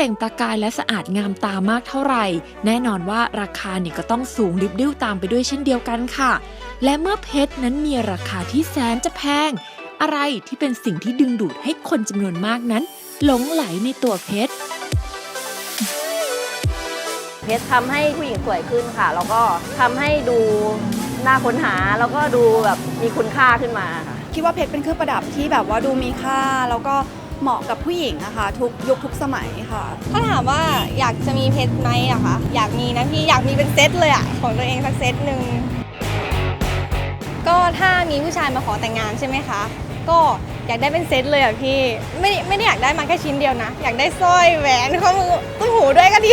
ชรที่เปล่งประกายและสะอาดงามตามากเท่าไหร่ แน่นอนว่าราคาเนี่ยก็ต้องสูงริบดิ้วตามไปด้วยเช่นเดียวกันค่ะ และเมื่อเพชรนั้นมีราคาที่แสนจะแพง อะไรที่เป็นสิ่งที่ดึงดูดให้คนจำนวนมากนั้น หลงไหลในตัวเพชรเพชรทำให้ผู้หญิงสวยขึ้นค่ะ แล้วก็ทำให้ดูน่าค้นหาแล้วก็ดูแบบมีคุณค่าขึ้นมาค่ะคิดว่าเพชรเป็นเครื่องประดับที่แบบว่าดูมีค่า แล้วก็ เหมาะกับผู้หญิงนะคะทุกยุคทุกสมัยค่ะ ถ้าถามว่าอยากจะมีเพชรไหมอะคะอยากมีนะพี่อยากมีเป็นเซตเลยอะของตัวเองสักเซตหนึ่งก็ถ้ามีผู้ชายมาขอแต่งงานใช่ไหมคะ ก็อยากได้เป็นเซตเลยอะพี่ไม่ไม่ได้อยากได้มาแค่ชิ้นเดียวนะ อยากได้สร้อยแหวนข้อมือตุ้มหูด้วยก็ดี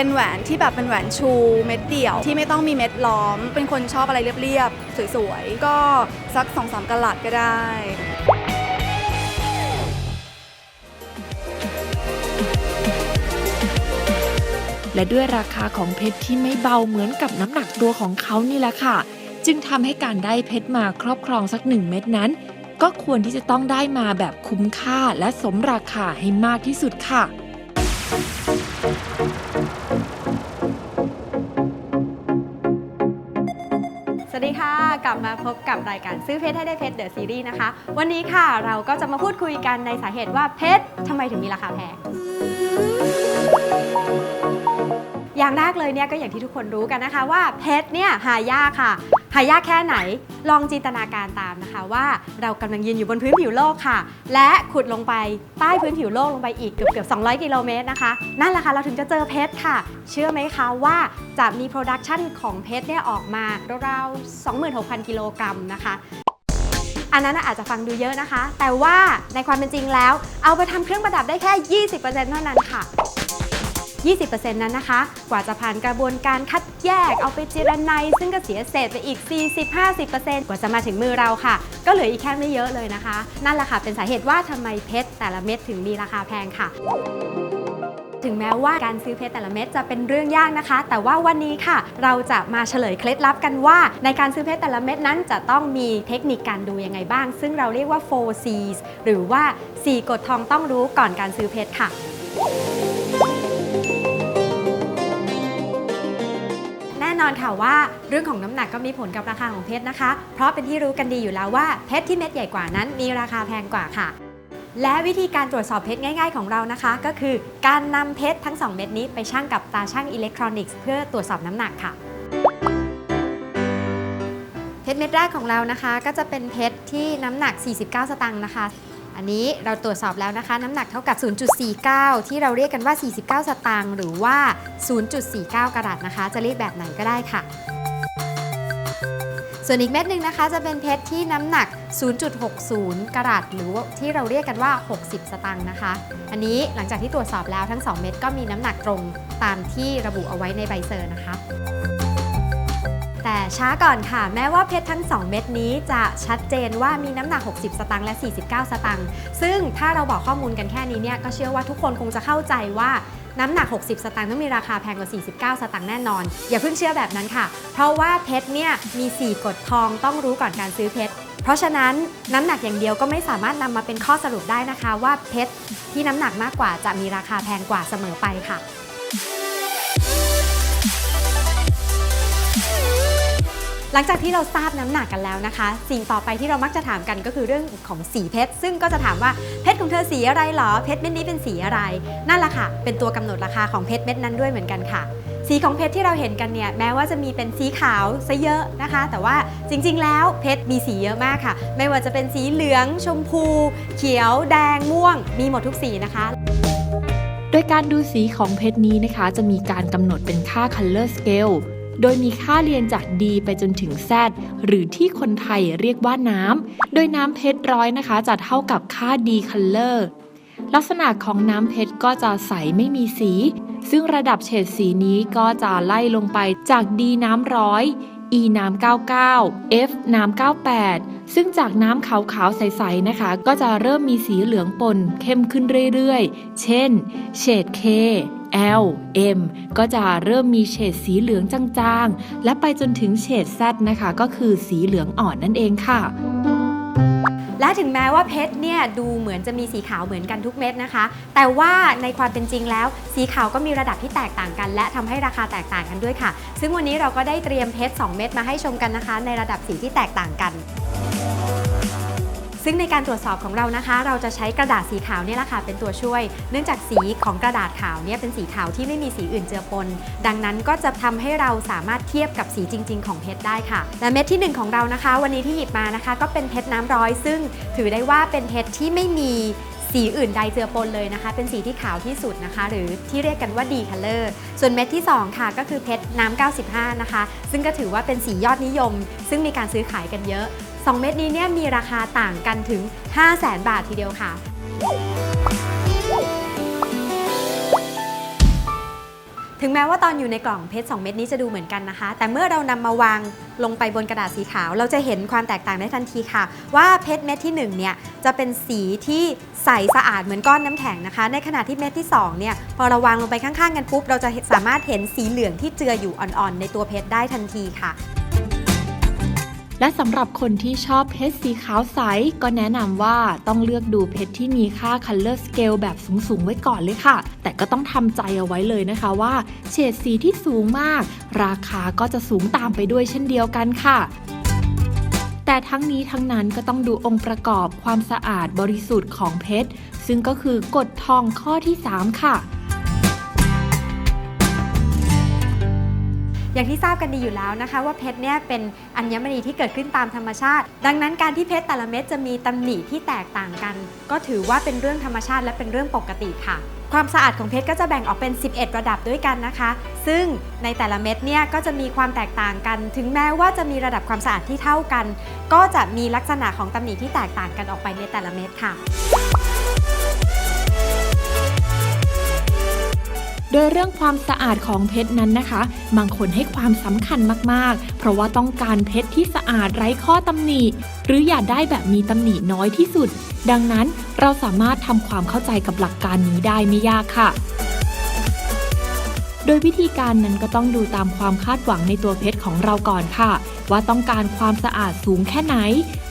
เป็นแหวนที่แบบเป็นแหวนชูเม็ดเดี่ยวที่ไม่ต้องมีเม็ดล้อม เป็นคนชอบอะไรเรียบๆ สวยๆ ก็สัก2อสามกะลัดก็ได้และด้วยราคาของเพชรที่ไม่เบาเหมือนกับน้ำหนักตัวของเขานี่แหละค่ะ จึงทำให้การได้เพชรมาครอบครองสักหนึ่งเม็ดนั้น ก็ควรที่จะต้องได้มาแบบคุ้มค่าและสมราคาให้มากที่สุดค่ะ สวัสดีค่ะ กลับมาพบกับรายการซื้อเพชรให้ได้เพชรเดอะซีรีส์นะคะ วันนี้ค่ะเราก็จะมาพูดคุยกันในสาเหตุว่าเพชรทำไมถึงมีราคาแพง อย่างแรกเลยเนี่ยก็อย่างที่ทุกคนรู้กันนะคะว่าเพชรเนี่ยหายากค่ะ หายากแค่ไหนลองจินตนาการตามนะคะว่า เรากำลังยืนอยู่บนพื้นผิวโลกค่ะ และขุดลงไปใต้พื้นผิวโลกลงไปอีกเกือบเกือบ200 กิโลเมตรนะคะ นั่นแหละค่ะ เราถึงจะเจอเพชรค่ะ เชื่อไหมคะว่าจะมีโปรดักชันของเพชรเนี่ยออกมาราวๆ26,000 กิโลกรัมนะคะอันนั้นอาจจะฟังดูเยอะนะคะ แต่ว่าในความเป็นจริงแล้ว เอาไปทำเครื่องประดับได้แค่ 20%เท่านั้นค่ะ 20%นั้นนะคะ กว่าจะผ่านกระบวนการคัดแยกเอาไปเจรไนซ์ซึ่งก็เสียเศษไปอีก 40-50%กว่าจะมาถึงมือเราค่ะ ก็เหลืออีกแค่ไม่เยอะเลยนะคะ นั่นแหละค่ะเป็นสาเหตุว่าทำไมเพชรแต่ละเม็ดถึงมีราคาแพงค่ะถึงแม้ว่าการซื้อเพชรแต่ละเม็ดจะเป็นเรื่องยากนะคะ แต่ว่าวันนี้ค่ะ เราจะมาเฉลยเคล็ดลับกันว่า ในการซื้อเพชรแต่ละเม็ดนั้นจะต้องมีเทคนิคการดูยังไงบ้าง ซึ่งเราเรียกว่า 4 C's หรือว่า 4 กฎทองต้องรู้ก่อนการซื้อเพชรค่ะ น่นอนค่ะว่า เรื่องของน้ำหนักก็มีผลกับราคาของเพชรนะคะ เพราะเป็นที่รู้กันดีอยู่แล้วว่าเพชรที่เม็ดใหญ่กว่านั้นมีราคาแพงกว่าค่ะ และวิธีการตรวจสอบเพชรง่าย ๆ ของเรานะคะ ก็คือการนำเพชรทั้ง 2 เม็ดนี้ไปชั่งกับตาช่างอิเล็กทรอนิกส์เพื่อตรวจสอบน้ำหนักค่ะเพชรเม็ดแรกของเรานะคะ ก็จะเป็นเพชรที่น้ำหนัก 49 สตางค์นะคะ อันนี้เราตรวจสอบแล้วนะคะ น้ำหนักเท่ากับ 0.49 ที่เราเรียกกันว่า 49 สตางค์หรือว่า 0.49 กรัตนะคะ จะเรียกแบบไหนก็ได้ค่ะ ส่วนอีกเม็ดหนึ่งนะคะ จะเป็นเพชรที่น้ำหนัก 0.60 กรัตหรือว่าที่เราเรียกกันว่า 60 สตางค์นะคะ อันนี้หลังจากที่ตรวจสอบแล้วทั้ง 2 เม็ดก็มีน้ำหนักตรงตามที่ระบุเอาไว้ในใบเซอร์นะคะ แต่ช้าก่อนค่ะ แม้ว่าเพชรทั้ง 2 เม็ดนี้จะชัดเจนว่ามีน้ำหนัก 60 สตางค์และ 49 สตางค์ซึ่งถ้าเราบอกข้อมูลกันแค่นี้เนี่ยก็เชื่อว่าทุกคนคงจะเข้าใจว่าน้ำหนัก 60 สตางค์ต้องมีราคาแพงกว่า 49 สตางค์แน่นอน อย่าเพิ่งเชื่อแบบนั้นค่ะ เพราะว่าเพชรเนี่ยมี 4 กฎทองต้องรู้ก่อนการซื้อเพชร เพราะฉะนั้นน้ำหนักอย่างเดียวก็ไม่สามารถนำมาเป็นข้อสรุปได้นะคะ ว่าเพชรที่น้ำหนักมากกว่าจะมีราคาแพงกว่าเสมอไปค่ะ หลังจากที่เราทราบน้ำหนักกันแล้วนะคะ สิ่งต่อไปที่เรามักจะถามกันก็คือเรื่องของสีเพชร ซึ่งก็จะถามว่าเพชรของเธอสีอะไรหรอ เพชรเม็ดนี้เป็นสีอะไร นั่นแหละค่ะ เป็นตัวกำหนดราคาของเพชรเม็ดนั้นด้วยเหมือนกันค่ะ สีของเพชรที่เราเห็นกันเนี่ยแม้ว่าจะมีเป็นสีขาวซะเยอะนะคะ แต่ว่าจริงๆ แล้วเพชรมีสีเยอะมากค่ะ ไม่ว่าจะเป็นสีเหลือง ชมพู เขียว แดง ม่วง มีหมดทุกสีนะคะโดยการดูสีของเพชรนี้นะคะ จะมีการกำหนดเป็นค่า color scale โดยมีค่าเรียนจาก D ไปจนถึง Z หรือที่คนไทยเรียกว่าน้ำ โดยน้ำเพชรร้อยนะคะ จะเท่ากับค่า D color ลักษณะของน้ำเพชรก็จะใสไม่มีสี ซึ่งระดับเฉดสีนี้ก็จะไล่ลงไปจาก D น้ำร้อย E น้ำ99 F น้ำ98 ซึ่งจากน้ำขาวๆใสๆนะคะ ก็จะเริ่มมีสีเหลืองปนเข้มขึ้นเรื่อยๆ เช่น เฉด K L M ก็จะเริ่มมีเฉดสีเหลืองจางๆ และไปจนถึงเฉด Z นะคะ ก็คือสีเหลืองอ่อนนั่นเองค่ะและถึงแม้ว่าเพชรเนี่ยดูเหมือนจะมีสีขาวเหมือนกันทุกเม็ดนะคะ แต่ว่าในความเป็นจริงแล้ว สีขาวก็มีระดับที่แตกต่างกัน และทำให้ราคาแตกต่างกันด้วยค่ะ ซึ่งวันนี้เราก็ได้เตรียมเพชร2เม็ดมาให้ชมกันนะคะ ในระดับสีที่แตกต่างกัน ซึ่งในการตรวจสอบของเรานะคะ เราจะใช้กระดาษสีขาวเนี่ยแหละค่ะเป็นตัวช่วย เนื่องจากสีของกระดาษขาวเนี่ยเป็นสีขาวที่ไม่มีสีอื่นเจือปน ดังนั้นก็จะทำให้เราสามารถเทียบกับสีจริง ๆ ของเพชรได้ค่ะ และเม็ดทีหนึ่1 ของเรานะคะ วันนี้ที่หยิบมานะคะ ก็เป็นเพชรน้ำร้อย ซึ่งถือได้ว่าเป็นเพชรที่ไม่มีสีอื่นใดเจือปนเลยนะคะ เป็นสีที่ขาวที่สุดนะคะ หรือที่เรียกกันว่าดีคัลเลอร์ส่วนเม็ดที่ 2 ค่ะก็คือเพชรน้ำ95 นะคะ ซึ่งก็ถือว่าเป็นสียอดนิยม ซึ่งมีการซื้อขายกันเยอะ 2 เม็ดนี้เนี่ยมีราคาต่างกันถึง 5 0 0แสนบาททีเดียวค่ะ ถึงแม้ว่าตอนอยู่ในกล่องเพชร 2 เม็ดนี้จะดูเหมือนกันนะคะ แต่เมื่อเรานำมาวางลงไปบนกระดาษสีขาว เราจะเห็นความแตกต่างได้ทันทีค่ะ ว่าเพชรเม็ดที่1เนี่ยจะเป็นสีที่ใสสะอาดเหมือนก้อนน้ำแข็งนะคะ ในขณะที่เม็ดที่2เนี่ยพอเราวางลงไปข้างๆกันปุ๊บเราจะสามารถเห็นสีเหลืองที่เจืออยู่อ่อนๆในตัวเพชรได้ทันทีค่ะ และสำหรับคนที่ชอบเพชรสีขาวใส ก็แนะนำว่าต้องเลือกดูเพชรที่มีค่า Color Scale แบบสูง ๆ ไว้ก่อนเลยค่ะ แต่ก็ต้องทำใจเอาไว้เลยนะคะว่า เฉดสีที่สูงมาก ราคาก็จะสูงตามไปด้วยเช่นเดียวกันค่ะแต่ทั้งนี้ทั้งนั้นก็ต้องดูองค์ประกอบความสะอาดบริสุทธิ์ของเพชร ซึ่งก็คือกฎทองข้อที่ 3 ค่ะ อย่างที่ทราบกันดีอยู่แล้วนะคะ ว่าเพชรเนี่ยเป็นอัญมณีที่เกิดขึ้นตามธรรมชาติ ดังนั้นการที่เพชรแต่ละเม็ดจะมีตำหนิที่แตกต่างกัน ก็ถือว่าเป็นเรื่องธรรมชาติและเป็นเรื่องปกติค่ะ ความสะอาดของเพชรก็จะแบ่งออกเป็น 11 ระดับด้วยกันนะคะ ซึ่งในแต่ละเม็ดเนี่ยก็จะมีความแตกต่างกัน ถึงแม้ว่าจะมีระดับความสะอาดที่เท่ากัน ก็จะมีลักษณะของตำหนิที่แตกต่างกันออกไปในแต่ละเม็ดค่ะ โดยเรื่องความสะอาดของเพชรนั้นนะคะ บางคนให้ความสำคัญมากๆ เพราะว่าต้องการเพชรที่สะอาดไร้ข้อตำหนิ หรืออย่าได้แบบมีตำหนิน้อยที่สุด ดังนั้นเราสามารถทำความเข้าใจกับหลักการนี้ได้ไม่ยากค่ะโดยวิธีการนั้นก็ต้องดูตามความคาดหวังในตัวเพชรของเราก่อนค่ะ ว่าต้องการความสะอาดสูงแค่ไหน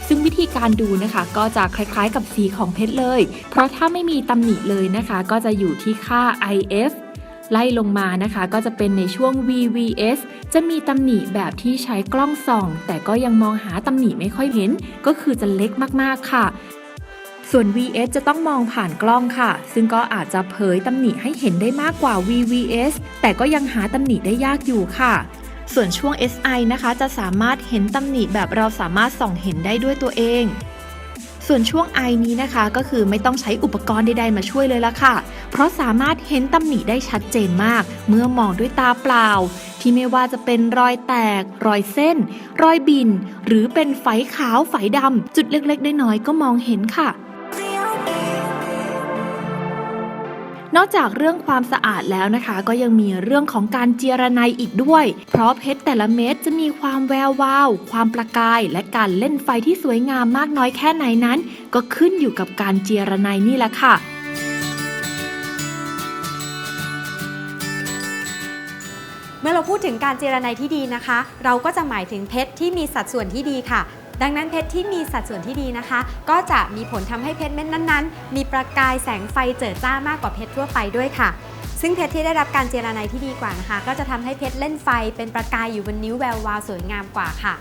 ซึ่งวิธีการดูนะคะ ก็จะคล้ายๆกับสีของเพชรเลย เพราะถ้าไม่มีตำหนิเลยนะคะ ก็จะอยู่ที่ค่า IF ไล่ลงมานะคะก็จะเป็นในช่วง VVS จะมีตำหนิแบบที่ใช้กล้องส่อง แต่ก็ยังมองหาตำหนิไม่ค่อยเห็น ก็คือจะเล็กมากๆค่ะส่วน VS จะต้องมองผ่านกล้องค่ะ ซึ่งก็อาจจะเผยตำหนิให้เห็นได้มากกว่า VVS แต่ก็ยังหาตำหนิได้ยากอยู่ค่ะ ส่วนช่วง SI นะคะ จะสามารถเห็นตำหนิแบบเราสามารถส่องเห็นได้ด้วยตัวเอง ส่วนช่วงไอนี้นะคะก็คือไม่ต้องใช้อุปกรณ์ใดๆมาช่วยเลยละค่ะ เพราะสามารถเห็นตำหนิได้ชัดเจนมาก เมื่อมองด้วยตาเปล่า ที่ไม่ว่าจะเป็นรอยแตก รอยเส้น รอยบิน หรือเป็นไฝขาวไฝดำจุดเล็กๆ น้อยๆก็มองเห็นค่ะ นอกจากเรื่องความสะอาดแล้วนะคะ ก็ยังมีเรื่องของการเจียระไนอีกด้วย เพราะเพชรแต่ละเม็ดจะมีความแวววาว ความประกาย และการเล่นไฟที่สวยงามมากน้อยแค่ไหนนั้น ก็ขึ้นอยู่กับการเจียระไนนี่แหละค่ะเมื่อเราพูดถึงการเจรไนที่ดีนะคะ เราก็จะหมายถึงเพชรที่มีสัดส่วนที่ดีค่ะ ดังนั้นเพชรที่มีสัดส่วนที่ดีนะคะ ก็จะมีผลทำให้เพชรเม็ดนั้นๆ มีประกายแสงไฟเจิดจ้ามากกว่าเพชรทั่วไปด้วยค่ะ ซึ่งเพชรที่ได้รับการเจรไนที่ดีกว่านะคะ ก็จะทำให้เพชรเล่นไฟเป็นประกายอยู่บนนิ้วแวววาวสวยงามกว่าค่ะ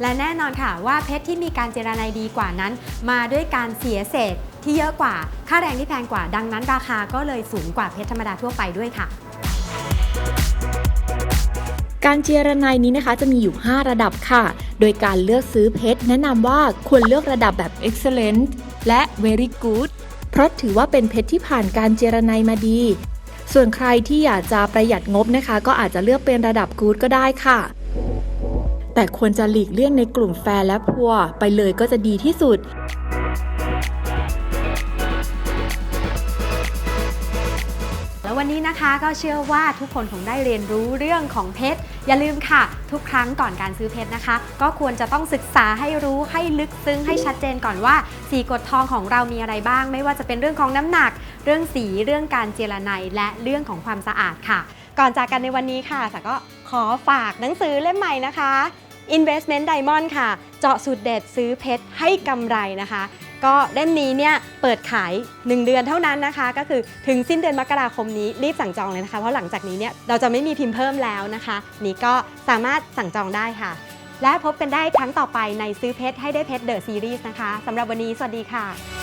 และแน่นอนค่ะว่าเพชรที่มีการเจรไนดีกว่านั้น มาด้วยการเสียเศษที่เยอะกว่า ค่าแรงที่แพงกว่า ดังนั้นราคาก็เลยสูงกว่าเพชรธรรมดาทั่วไปด้วยค่ะ การเจียระไนนี้นะคะจะมีอยู่ 5 ระดับค่ะ โดยการเลือกซื้อเพชรแนะนำว่าควรเลือกระดับแบบ excellent และ very good เพราะถือว่าเป็นเพชรที่ผ่านการเจรไนมาดี ส่วนใครที่อยากจะประหยัดงบนะคะ ก็อาจจะเลือกเป็นระดับ good ก็ได้ค่ะ แต่ควรจะหลีกเลี่ยงในกลุ่มแฟร์และพัวไปเลยก็จะดีที่สุด วันนี้นะคะก็เชื่อว่าทุกคนคงได้เรียนรู้เรื่องของเพชร อย่าลืมค่ะ ทุกครั้งก่อนการซื้อเพชรนะคะ ก็ควรจะต้องศึกษาให้รู้ให้ลึกซึ้งให้ชัดเจนก่อนว่าสีกดทองของเรามีอะไรบ้าง ไม่ว่าจะเป็นเรื่องของน้ำหนัก เรื่องสีเรื่องการเจรไนและเรื่องของความสะอาดค่ะ ก่อนจากกันในวันนี้ค่ะสาก็ขอฝากหนังสือเล่มใหม่นะคะ Investment Diamond ค่ะ เจาะสูตรเด็ดซื้อเพชรให้กำไรนะคะ ก็เล่มนี้เนี่ยเปิดขาย 1 เดือนเท่านั้นนะคะ ก็คือถึงสิ้นเดือนมกราคมนี้รีบสั่งจองเลยนะคะ เพราะหลังจากนี้เนี่ยเราจะไม่มีพิมพ์เพิ่มแล้วนะคะ นี่ก็สามารถสั่งจองได้ค่ะ และพบกันได้ครั้งต่อไปในซื้อเพชรให้ได้เพชรเดอะซีรีส์นะคะสำหรับวันนี้สวัสดีค่ะ